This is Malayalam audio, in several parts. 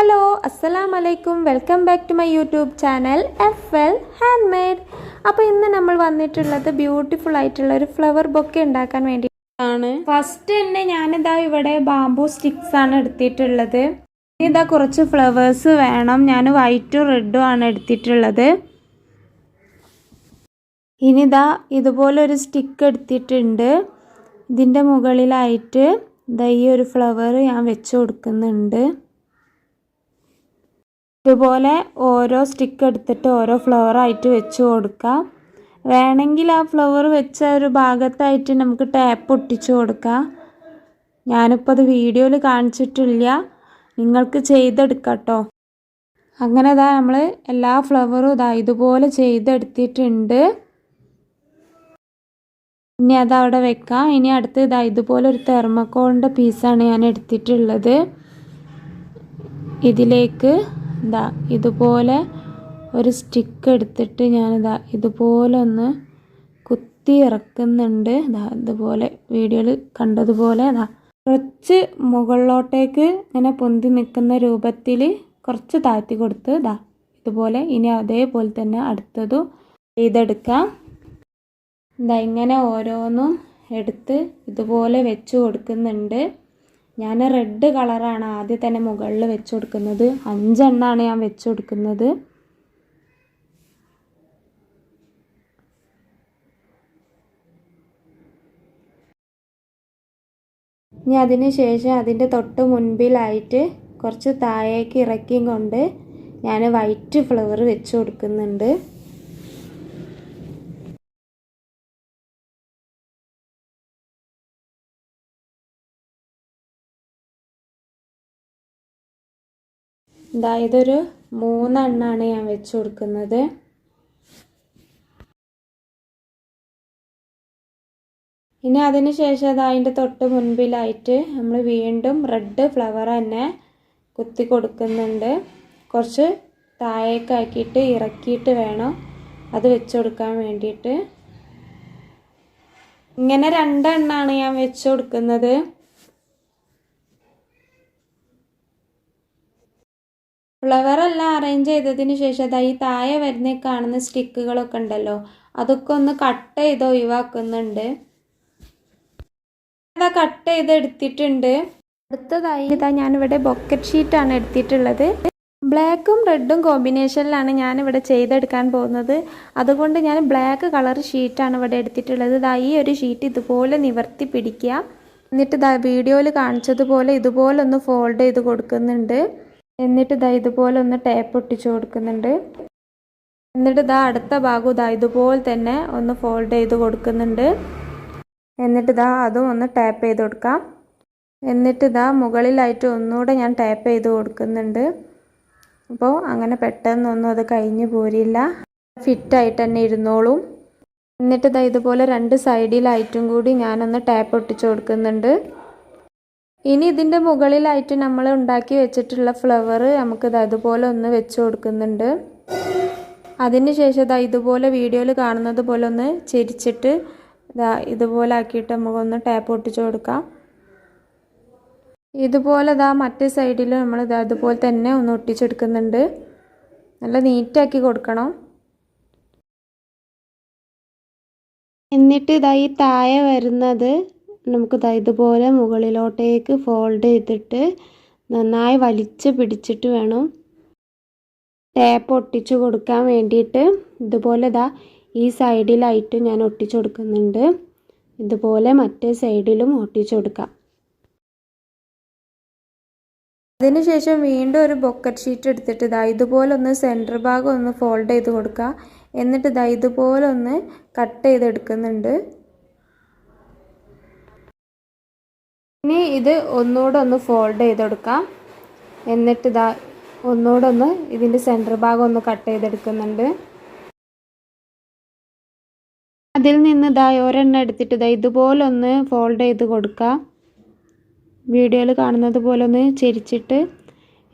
ഹലോ അസ്സലാം അലൈക്കും welcome back to my YouTube channel F L hand made അപ്പോൾ ഇന്ന് നമ്മൾ വന്നിട്ടുള്ളത് ബ്യൂട്ടിഫുൾ ആയിട്ടുള്ള ഒരു ഫ്ലവർ ബൊക്കെ ഉണ്ടാക്കാൻ വേണ്ടി ആണ് ഫസ്റ്റ് തന്നെ ഞാനിതാ ഇവിടെ ബാംബൂ സ്റ്റിക്സ് ആണ് എടുത്തിട്ടുള്ളത്. ഇതാ കുറച്ച് ഫ്ലവേഴ്സ് വേണം. ഞാൻ വൈറ്റും റെഡും ആണ് എടുത്തിട്ടുള്ളത്. ഇനിതാ ഇതുപോലൊരു സ്റ്റിക്ക് എടുത്തിട്ടുണ്ട്. ഇതിന്റെ മുകളിലായിട്ട് ഇതാ ഈ ഒരു ഫ്ലവർ ഞാൻ വെച്ച് കൊടുക്കുന്നുണ്ട്. ഇതുപോലെ ഓരോ സ്റ്റിക്ക് എടുത്തിട്ട് ഓരോ ഫ്ലവറായിട്ട് വെച്ച് കൊടുക്കാം. വേണമെങ്കിൽ ആ ഫ്ലവർ വെച്ച ഒരു ഭാഗത്തായിട്ട് നമുക്ക് ടാപ്പ് ഒട്ടിച്ച് കൊടുക്കാം. ഞാനിപ്പോൾ അത് വീഡിയോയിൽ കാണിച്ചിട്ടില്ല. നിങ്ങൾക്ക് ചെയ്തെടുക്കാം കേട്ടോ അങ്ങനെ ഇതാ നമ്മൾ എല്ലാ ഫ്ലവറും ഇതാ ഇതുപോലെ ചെയ്തെടുത്തിട്ടുണ്ട്. ഇനി അത് അവിടെ വെക്കാം. ഇനി അടുത്ത് ഇതാ ഇതുപോലെ ഒരു തെർമക്കോളിന്റെ പീസാണ് ഞാൻ എടുത്തിട്ടുള്ളത്. ഇതിലേക്ക് ഇതാ ഇതുപോലെ ഒരു സ്റ്റിക്ക് എടുത്തിട്ട് ഞാനിതാ ഇതുപോലെ ഒന്ന് കുത്തി ഇറക്കുന്നുണ്ട്. ഇതാ ഇതുപോലെ വീഡിയോയിൽ കണ്ടതുപോലെ ഇതാ കുറച്ച് മുകളിലോട്ടേക്ക് ഇങ്ങനെ പൊന്തി നിൽക്കുന്ന രൂപത്തിൽ കുറച്ച് താഴ്ത്തി കൊടുത്ത് ഇതാ ഇതുപോലെ ഇനി അതേപോലെ തന്നെ അടുത്തതും ചെയ്തെടുക്കാം. ഇതാ ഇങ്ങനെ ഓരോന്നും എടുത്ത് ഇതുപോലെ വെച്ച് കൊടുക്കുന്നുണ്ട്. ഞാൻ റെഡ് കളറാണ് ആദ്യം തന്നെ മുകളിൽ വെച്ച് കൊടുക്കുന്നത് അഞ്ചെണ്ണമാണ് ഞാൻ വെച്ച് കൊടുക്കുന്നത് ഇനി അതിന് ശേഷം അതിന്റെ തൊട്ട് മുൻപിലായിട്ട് കുറച്ച് താഴേക്ക് ഇറക്കിയും കൊണ്ട് ഞാൻ വൈറ്റ് ഫ്ലവർ വെച്ച് കൊടുക്കുന്നുണ്ട് ഇതാ ഇതൊരു മൂന്നെണ്ണമാണ് ഞാൻ വെച്ച് കൊടുക്കുന്നത്. ഇനി അതിന് ശേഷം അത് അതിന്റെ തൊട്ട് മുൻപിലായിട്ട് നമ്മൾ വീണ്ടും റെഡ് ഫ്ലവർ തന്നെ കുത്തി കൊടുക്കുന്നുണ്ട്. കുറച്ച് താഴേക്കാക്കിയിട്ട് ഇറക്കിയിട്ട് വേണം അത് വെച്ച് കൊടുക്കാൻ വേണ്ടിയിട്ട്. ഇങ്ങനെ രണ്ടെണ്ണമാണ് ഞാൻ വെച്ച് കൊടുക്കുന്നത്. ഫ്ലവർ എല്ലാം അറേഞ്ച് ചെയ്തതിന് ശേഷം അതാ ഈ താഴെ വരുന്ന കാണുന്ന സ്റ്റിക്കുകളൊക്കെ ഉണ്ടല്ലോ അതൊക്കെ ഒന്ന് കട്ട് ചെയ്ത് ഒഴിവാക്കുന്നുണ്ട്. അതാ കട്ട് ചെയ്ത് എടുത്തിട്ടുണ്ട്. അടുത്തതായി ഇതാ ഞാനിവിടെ ബൊക്കറ്റ് ഷീറ്റാണ് എടുത്തിട്ടുള്ളത്. ബ്ലാക്കും റെഡും കോമ്പിനേഷനിലാണ് ഞാനിവിടെ ചെയ്തെടുക്കാൻ പോകുന്നത്. അതുകൊണ്ട് ഞാൻ ബ്ലാക്ക് കളർ ഷീറ്റാണ് ഇവിടെ എടുത്തിട്ടുള്ളത്. ഇതാ ഈ ഒരു ഷീറ്റ് ഇതുപോലെ നിവർത്തി പിടിക്കുക. എന്നിട്ട് ഇതാ വീഡിയോയിൽ കാണിച്ചതുപോലെ ഇതുപോലെ ഒന്ന് ഫോൾഡ് ചെയ്ത് കൊടുക്കുന്നുണ്ട്. എന്നിട്ട് ഇതാ ഇതുപോലെ ഒന്ന് ടേപ്പ് ഒട്ടിച്ചു കൊടുക്കുന്നുണ്ട്. എന്നിട്ട് ഇതാ അടുത്ത ഭാഗം ഇതാ ഇതുപോലെ തന്നെ ഒന്ന് ഫോൾഡ് ചെയ്ത് കൊടുക്കുന്നുണ്ട്. എന്നിട്ട് ഇതാ അതും ഒന്ന് ടാപ്പ് ചെയ്ത് കൊടുക്കാം. എന്നിട്ട് ഇതാ മുകളിലായിട്ട് ഒന്നുകൂടെ ഞാൻ ടാപ്പ് ചെയ്ത് കൊടുക്കുന്നുണ്ട്. അപ്പോൾ അങ്ങനെ പെട്ടെന്നൊന്നും അത് കഴിഞ്ഞു പോരില്ല. ഫിറ്റായിട്ട് തന്നെ ഇരുന്നോളും. എന്നിട്ട് ഇതാ ഇതുപോലെ രണ്ട് സൈഡിലായിട്ടും കൂടി ഞാനൊന്ന് ടാപ്പ് ഒട്ടിച്ചു കൊടുക്കുന്നുണ്ട്. ഇനി ഇതിന്റെ മുകളിലായിട്ട് നമ്മൾ ഉണ്ടാക്കി വെച്ചിട്ടുള്ള ഫ്ലവർ നമുക്ക് അതുപോലെ ഒന്ന് വെച്ച് കൊടുക്കുന്നുണ്ട്. അതിന് ശേഷം ഇതാ ഇതുപോലെ വീഡിയോയിൽ കാണുന്നത് പോലെ ഒന്ന് ചെരിച്ചിട്ട് ഇതാ ഇതുപോലെ ആക്കിയിട്ട് നമുക്കൊന്ന് ടാപ്പ് ഒട്ടിച്ച് കൊടുക്കാം. ഇതുപോലെ ഇതാ മറ്റേ സൈഡിൽ നമ്മൾ ഇതാ അതുപോലെ തന്നെ ഒന്ന് ഒട്ടിച്ചെടുക്കുന്നുണ്ട്. നല്ല നീറ്റാക്കി കൊടുക്കണം. എന്നിട്ട് ഇതാ ഈ താഴെ വരുന്നത് നമുക്ക് ഇതുപോലെ മുകളിലോട്ടേക്ക് ഫോൾഡ് ചെയ്തിട്ട് നന്നായി വലിച്ച് പിടിച്ചിട്ട് വേണം ടേപ്പ് ഒട്ടിച്ചു കൊടുക്കാൻ വേണ്ടിയിട്ട്. ഇതുപോലെ ഇതാ ഈ സൈഡിലായിട്ട് ഞാൻ ഒട്ടിച്ചു കൊടുക്കുന്നുണ്ട്. ഇതുപോലെ മറ്റേ സൈഡിലും ഒട്ടിച്ചു കൊടുക്കാം. അതിനുശേഷം വീണ്ടും ഒരു ബൊക്കറ്റ് ഷീറ്റ് എടുത്തിട്ട് ഇതാ ഇതുപോലെ ഒന്ന് സെന്റർ ഭാഗം ഒന്ന് ഫോൾഡ് ചെയ്ത് കൊടുക്കുക. എന്നിട്ട് ഇതാ ഇതുപോലെ ഒന്ന് കട്ട് ചെയ്തെടുക്കുന്നുണ്ട്. ഇനി ഇത് ഒന്നുകൂടെ ഒന്ന് ഫോൾഡ് ചെയ്തെടുക്കാം. എന്നിട്ട് ഇതാ ഒന്നുകൂടെ ഒന്ന് ഇതിന്റെ സെന്റർ ഭാഗം ഒന്ന് കട്ട് ചെയ്തെടുക്കുന്നുണ്ട്. അതിൽ നിന്ന് ഇതാ ഒരെണ്ണം എടുത്തിട്ട് ഇതാ ഇതുപോലെ ഒന്ന് ഫോൾഡ് ചെയ്ത് കൊടുക്കുക വീഡിയോയിൽ കാണുന്നത് പോലെ ഒന്ന് ചെരിച്ചിട്ട്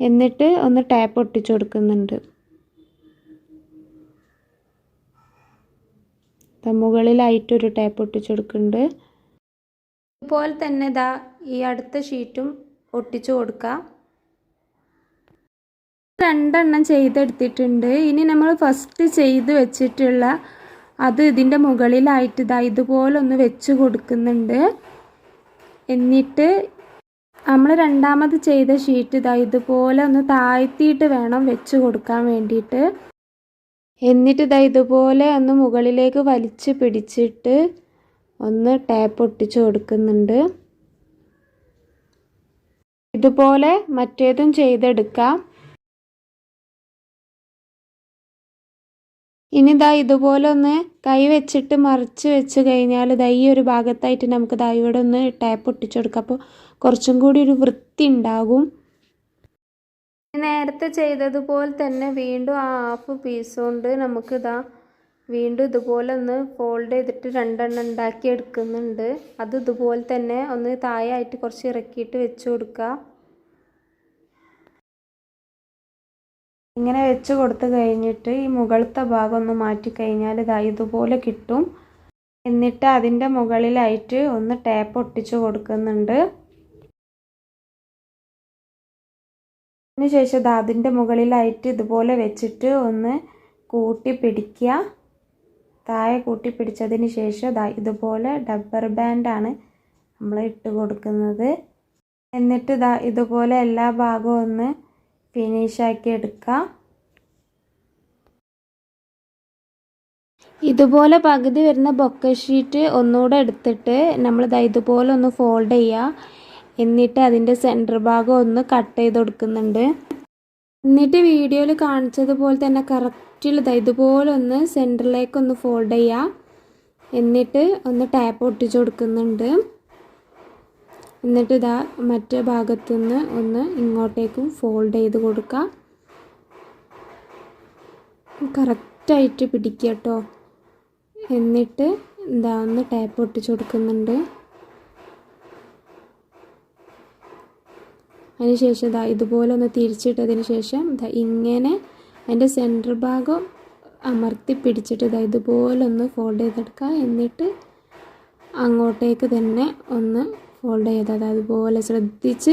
എന്നിട്ട് ഒന്ന് ടാപ്പ് ഒട്ടിച്ചു കൊടുക്കുന്നുണ്ട്. മുകളിലായിട്ടൊരു ടാപ്പ് ഒട്ടിച്ചു കൊടുക്കുന്നുണ്ട്. ഇതുപോലെ തന്നെ ദാ ഈ അടുത്ത ഷീറ്റും ഒട്ടിച്ചു കൊടുക്കാം. രണ്ടെണ്ണം ചെയ്തെടുത്തിട്ടുണ്ട്. ഇനി നമ്മൾ ഫസ്റ്റ് ചെയ്ത് വെച്ചിട്ടുള്ള അത് ഇതിന്റെ മുകളിലായിട്ട് ഇതാ ഇതുപോലെ ഒന്ന് വെച്ച് കൊടുക്കുന്നുണ്ട്. എന്നിട്ട് നമ്മൾ രണ്ടാമത് ചെയ്ത ഷീറ്റ് ഇതാ ഇതുപോലെ ഒന്ന് താഴ്ത്തിയിട്ട് വേണം വെച്ച് കൊടുക്കാൻ വേണ്ടിയിട്ട്. എന്നിട്ട് ഇതാ ഇതുപോലെ ഒന്ന് മുകളിലേക്ക് വലിച്ച് പിടിച്ചിട്ട് ഒന്ന് ടാപ്പ് ഒട്ടിച്ചു കൊടുക്കുന്നുണ്ട്. ഇതുപോലെ മറ്റേതും ചെയ്തെടുക്കാം. ഇനി ഇതാ ഇതുപോലെ ഒന്ന് കൈ വെച്ചിട്ട് മറിച്ച് വെച്ച് കഴിഞ്ഞാൽ ഇതാ ഈ ഒരു ഭാഗത്തായിട്ട് നമുക്ക് ദാ ഇവിടെ ഒന്ന് ടാപ്പ് ഒട്ടിച്ചു കൊടുക്കാം. അപ്പോൾ കുറച്ചും കൂടി ഒരു വൃത്തി ഉണ്ടാകും നേരത്തെ ചെയ്തതുപോലെ തന്നെ വീണ്ടും ആ ഹാഫ് പീസ് കൊണ്ട് നമുക്കിതാ വീണ്ടും ഇതുപോലെ ഒന്ന് ഫോൾഡ് ചെയ്തിട്ട് രണ്ടെണ്ണം ഉണ്ടാക്കി എടുക്കുന്നുണ്ട്. അത് ഇതുപോലെ തന്നെ ഒന്ന് താഴെയായിട്ട് കുറച്ച് ഇറക്കിയിട്ട് വെച്ച് കൊടുക്കുക. ഇങ്ങനെ വെച്ച് കൊടുത്ത് കഴിഞ്ഞിട്ട് ഈ മുകളിലത്തെ ഭാഗം ഒന്ന് മാറ്റി കഴിഞ്ഞാൽ ഇതാ ഇതുപോലെ കിട്ടും. എന്നിട്ട് അതിന്റെ മുകളിലായിട്ട് ഒന്ന് ടാപ്പ് ഒട്ടിച്ച് കൊടുക്കുന്നുണ്ട്. അതിനുശേഷം അതിന്റെ മുകളിലായിട്ട് ഇതുപോലെ വെച്ചിട്ട് ഒന്ന് കൂട്ടി പിടിക്കുക. താഴെ കൂട്ടി പിടിച്ചതിന് ശേഷം ദാ ഇതുപോലെ ഡബ്ബർ ബാൻഡാണ് നമ്മൾ ഇട്ട് കൊടുക്കുന്നത്. എന്നിട്ട് ദാ ഇതുപോലെ എല്ലാ ഭാഗവും ഒന്ന് ഫിനിഷാക്കി എടുക്കാം. ഇതുപോലെ പകുതി വരുന്ന ബൊക്ക ഷീറ്റ് ഒന്നുകൂടെ എടുത്തിട്ട് നമ്മൾ ദാ ഇതുപോലെ ഒന്ന് ഫോൾഡ് ചെയ്യുക എന്നിട്ട് അതിന്റെ സെന്റർ ഭാഗം ഒന്ന് കട്ട് ചെയ്ത് കൊടുക്കുന്നുണ്ട്. എന്നിട്ട് വീഡിയോയിൽ കാണിച്ചതുപോലെ തന്നെ കറക്റ്റിൽ ഇതുപോലെ ഒന്ന് സെന്ററിലേക്ക് ഒന്ന് ഫോൾഡ് ചെയ്യുക എന്നിട്ട് ഒന്ന് ടാപ്പ് ഒട്ടിച്ച് കൊടുക്കുന്നുണ്ട്. എന്നിട്ട് ഇതാ മറ്റേ ഭാഗത്തുനിന്ന് ഒന്ന് ഇങ്ങോട്ടേക്കും ഫോൾഡ് ചെയ്ത് കൊടുക്കുക കറക്റ്റായിട്ട് പിടിക്കുക കേട്ടോ എന്നിട്ട് എന്താ ഒന്ന് ടാപ്പ് ഒട്ടിച്ച് കൊടുക്കുന്നുണ്ട്. അതിനുശേഷം ഇതാ ഇതുപോലെ ഒന്ന് തിരിച്ചിട്ടതിന് ശേഷം ഇതാ ഇങ്ങനെ അതിന്റെ സെന്റർ ഭാഗം അമർത്തി പിടിച്ചിട്ട് ഇതാ ഇതുപോലെ ഒന്ന് ഫോൾഡ് ചെയ്തെടുക്കുക. എന്നിട്ട് അങ്ങോട്ടേക്ക് തന്നെ ഒന്ന് ഫോൾഡ് ചെയ്ത് അത് അതുപോലെ ശ്രദ്ധിച്ച്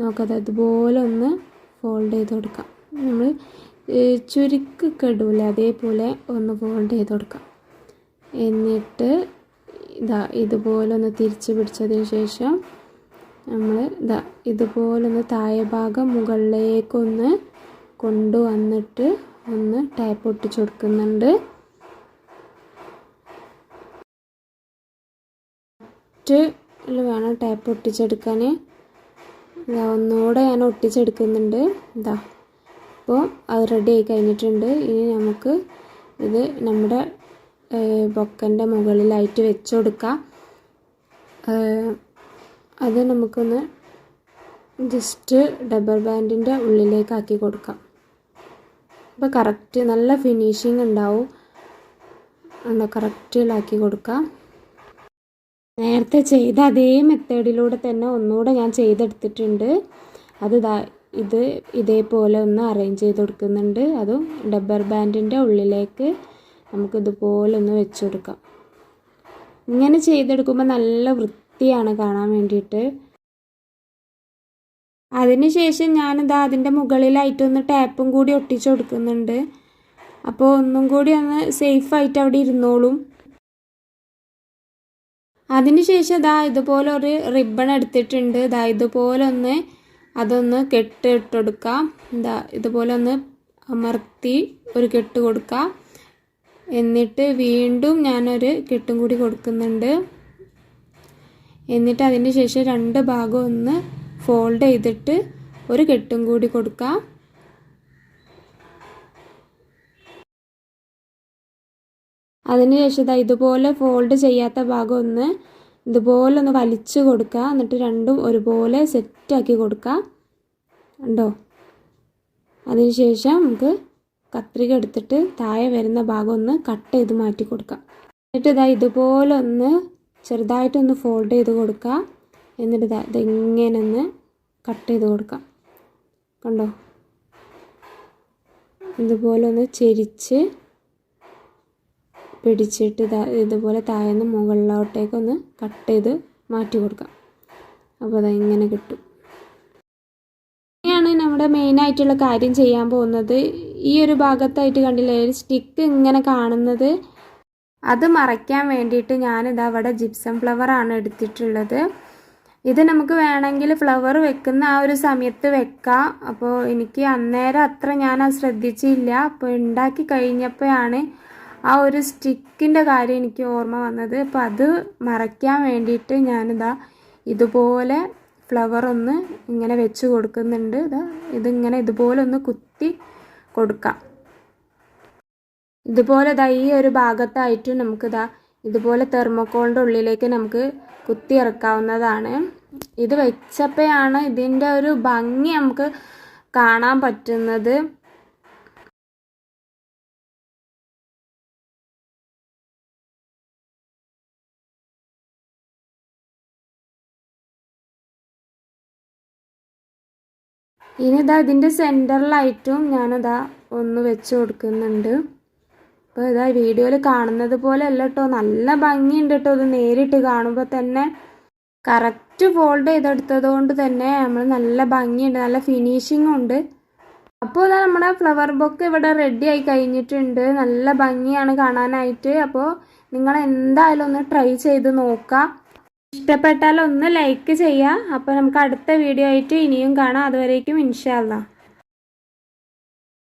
നോക്കാതെ അതുപോലെ ഒന്ന് ഫോൾഡ് ചെയ്ത് കൊടുക്കാം നമ്മൾ ചുരുക്ക് ഇടൂല അതേപോലെ ഒന്ന് ഫോൾഡ് ചെയ്ത് കൊടുക്കാം എന്നിട്ട് ഇതാ ഇതുപോലെ ഒന്ന് തിരിച്ച് പിടിച്ചതിന് ശേഷം നമ്മൾ ഇതാ ഇതുപോലൊന്ന് താഴെ ഭാഗം മുകളിലേക്കൊന്ന് കൊണ്ടുവന്നിട്ട് ഒന്ന് ടാപ്പ് ഒട്ടിച്ചു കൊടുക്കുന്നുണ്ട്. വേണം ടാപ്പ് ഒട്ടിച്ചെടുക്കാൻ ഇതാ ഒന്നുകൂടെ ഞാൻ ഒട്ടിച്ചെടുക്കുന്നുണ്ട്. ഇതാ അപ്പോൾ അത് റെഡി ആയി കഴിഞ്ഞിട്ടുണ്ട്. ഇനി നമുക്ക് ഇത് നമ്മുടെ ബൊക്കന്റെ മുകളിലായിട്ട് വെച്ച് കൊടുക്കാം. അത് നമുക്കൊന്ന് ജസ്റ്റ് ഡബർ ബാൻഡിന്റെ ഉള്ളിലേക്ക് ആക്കി കൊടുക്കാം. അപ്പോൾ കറക്റ്റ് നല്ല ഫിനിഷിങ് ഉണ്ടാവും. എന്താ കറക്റ്റിലാക്കി കൊടുക്കാം. നേരത്തെ ചെയ്ത അതേ മെത്തേഡിലൂടെ തന്നെ ഒന്നുകൂടെ ഞാൻ ചെയ്തെടുത്തിട്ടുണ്ട്. അത് ഇത് ഇതേപോലെ ഒന്ന് അറേഞ്ച് ചെയ്ത് കൊടുക്കുന്നുണ്ട്. അതും ഡബ്ബർ ബാൻഡിന്റെ ഉള്ളിലേക്ക് നമുക്കിതുപോലെ ഒന്ന് വെച്ച് കൊടുക്കാം. ഇങ്ങനെ ചെയ്തെടുക്കുമ്പോൾ നല്ല വൃത്തിയാണ് കാണാൻ വേണ്ടിയിട്ട്. അതിനുശേഷം ഞാനിതാ അതിന്റെ മുകളിലായിട്ടൊന്ന് ടാപ്പും കൂടി ഒട്ടിച്ചു കൊടുക്കുന്നുണ്ട്. അപ്പോൾ ഒന്നും കൂടി ഒന്ന് സേഫായിട്ട് അവിടെ ഇരുന്നോളും. അതിനുശേഷം ഇതാ ഇതുപോലെ ഒരു റിബൺ എടുത്തിട്ടുണ്ട്. ഇതാ ഇതുപോലെ ഒന്ന് അതൊന്ന് കെട്ട് ഇട്ടെടുക്കാം. എന്താ ഇതുപോലെ ഒന്ന് അമർത്തി ഒരു കെട്ട് കൊടുക്കാം. എന്നിട്ട് വീണ്ടും ഞാനൊരു കെട്ടും കൂടി കൊടുക്കുന്നുണ്ട്. എന്നിട്ട് അതിന് ശേഷം രണ്ട് ഭാഗം ഒന്ന് ഫോൾഡ് ചെയ്തിട്ട് ഒരു കെട്ടും കൂടി കൊടുക്കാം. അതിനുശേഷം ഇതാ ഇതുപോലെ ഫോൾഡ് ചെയ്യാത്ത ഭാഗം ഒന്ന് ഇതുപോലെ ഒന്ന് വലിച്ചു കൊടുക്കുക. എന്നിട്ട് രണ്ടും ഒരുപോലെ സെറ്റാക്കി കൊടുക്കുക. ഉണ്ടോ അതിനുശേഷം നമുക്ക് കത്രിക എടുത്തിട്ട് താഴെ വരുന്ന ഭാഗം ഒന്ന് കട്ട് ചെയ്ത് മാറ്റി കൊടുക്കാം. എന്നിട്ട് ഇതാ ഇതുപോലെ ഒന്ന് ചെറുതായിട്ടൊന്ന് ഫോൾഡ് ചെയ്ത് കൊടുക്കുക. എന്നിട്ട് ഇതാ ഇതെങ്ങനെ ഒന്ന് കട്ട് ചെയ്ത് കൊടുക്കാം കണ്ടോ? ഇതുപോലെ ഒന്ന് ചെരിച്ച് പിടിച്ചിട്ട് ഇതുപോലെ താഴ്ന്ന് മുകളിലോട്ടേക്കൊന്ന് കട്ട് ചെയ്ത് മാറ്റി കൊടുക്കാം അപ്പോൾ അത് ഇങ്ങനെ കിട്ടും. ഇങ്ങനെയാണ് നമ്മുടെ മെയിനായിട്ടുള്ള കാര്യം ചെയ്യാൻ പോകുന്നത്. ഈ ഒരു ഭാഗത്തായിട്ട് കണ്ടില്ലേ സ്റ്റിക്ക് ഇങ്ങനെ കാണുന്നത് അത് മറയ്ക്കാൻ വേണ്ടിയിട്ട് ഞാനിത് അവിടെ ജിപ്സം ഫ്ലവറാണ് എടുത്തിട്ടുള്ളത്. ഇത് നമുക്ക് വേണമെങ്കിൽ ഫ്ലവർ വെക്കുന്ന ആ ഒരു സമയത്ത് വെക്കാം. അപ്പോൾ എനിക്ക് അന്നേരം അത്ര ഞാൻ അത് ശ്രദ്ധിച്ചില്ല. അപ്പോൾ ഉണ്ടാക്കി കഴിഞ്ഞപ്പോഴാണ് ആ ഒരു സ്റ്റിക്കിന്റെ കാര്യം എനിക്ക് ഓർമ്മ വന്നത്. അപ്പോൾ അത് മറയ്ക്കാൻ വേണ്ടിയിട്ട് ഞാനിതാ ഇതുപോലെ ഫ്ലവർ ഒന്ന് ഇങ്ങനെ വെച്ച് കൊടുക്കുന്നുണ്ട്. ഇതാ ഇതിങ്ങനെ ഇതുപോലെ ഒന്ന് കുത്തി കൊടുക്കാം. ഇതുപോലെ ദാ ഈ ഒരു ഭാഗത്തായിട്ട് നമുക്കിതാ ഇതുപോലെ തെർമോക്കോളിന്റെ ഉള്ളിലേക്ക് നമുക്ക് കുത്തി ഇറക്കാവുന്നതാണ് ഇത് വെച്ചപ്പോഴാണ് ഇതിന്റെ ഒരു ഭംഗി നമുക്ക് കാണാൻ പറ്റുന്നത്. ഇനി ഇതാ ഇതിന്റെ സെന്ററിലായിട്ടും ഞാനിതാ ഒന്ന് വെച്ച് കൊടുക്കുന്നുണ്ട്. അപ്പോൾ ഇതാ വീഡിയോയിൽ കാണുന്നത് പോലെ അല്ല കേട്ടോ നല്ല ഭംഗിയുണ്ട് കേട്ടോ ഇത് നേരിട്ട് കാണുമ്പോൾ തന്നെ. കറക്റ്റ് ഫോൾഡ് ചെയ്തെടുത്തത് കൊണ്ട് തന്നെ നമ്മൾ നല്ല ഭംഗിയുണ്ട് നല്ല ഫിനിഷിങ്ങും ഉണ്ട്. അപ്പോൾ ഇതാ നമ്മുടെ ഫ്ലവർ ബൊക്ക് ഇവിടെ റെഡി ആയി കഴിഞ്ഞിട്ടുണ്ട്. നല്ല ഭംഗിയാണ് കാണാനായിട്ട്. അപ്പോൾ നിങ്ങൾ എന്തായാലും ഒന്ന് ട്രൈ ചെയ്ത് നോക്കാം. ഇഷ്ടപ്പെട്ടാൽ ഒന്ന് ലൈക്ക് ചെയ്യുക അപ്പോൾ നമുക്ക് അടുത്ത വീഡിയോ ആയിട്ട് ഇനിയും കാണാം. അതുവരേക്കും ഇൻഷാല്ല